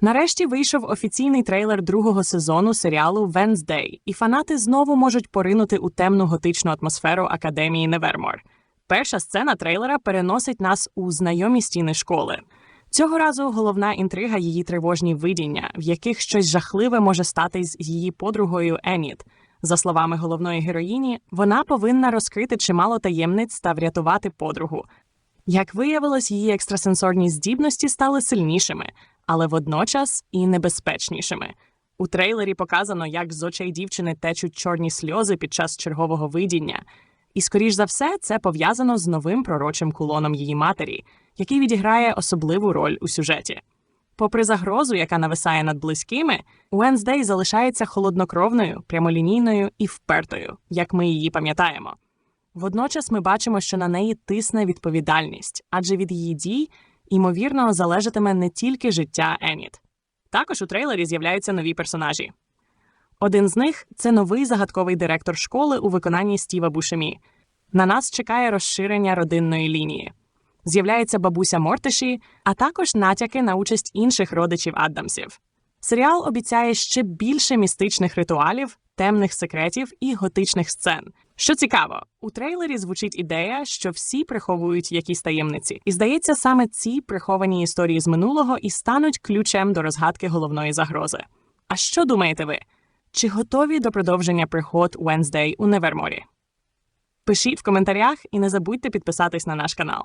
Нарешті вийшов офіційний трейлер другого сезону серіалу Wednesday, і фанати знову можуть поринути у темну готичну атмосферу академії Невермор. Перша сцена трейлера переносить нас у знайомі стіни школи. Цього разу головна інтрига її тривожні видіння, в яких щось жахливе може стати з її подругою Еніт. За словами головної героїні, вона повинна розкрити чимало таємниць та врятувати подругу. Як виявилось, її екстрасенсорні здібності стали сильнішими, але водночас і небезпечнішими. У трейлері показано, як з очей дівчини течуть чорні сльози під час чергового видіння. І, скоріш за все, це пов'язано з новим пророчим кулоном її матері, який відіграє особливу роль у сюжеті. Попри загрозу, яка нависає над близькими, Уенздей залишається холоднокровною, прямолінійною і впертою, як ми її пам'ятаємо. Водночас ми бачимо, що на неї тисне відповідальність, адже від її дій, ймовірно, залежатиме не тільки життя Еніт. Також у трейлері з'являються нові персонажі. Один з них це новий загадковий директор школи у виконанні Стіва Бушемі. На нас чекає розширення родинної лінії. З'являється бабуся Мортиші, а також натяки на участь інших родичів Аддамсів. Серіал обіцяє ще більше містичних ритуалів, темних секретів і готичних сцен. Що цікаво, у трейлері звучить ідея, що всі приховують якісь таємниці, і здається, саме ці приховані історії з минулого і стануть ключем до розгадки головної загрози. А що думаєте ви? Чи готові до продовження пригод Wednesday у Неверморі? Пишіть в коментарях і не забудьте підписатись на наш канал.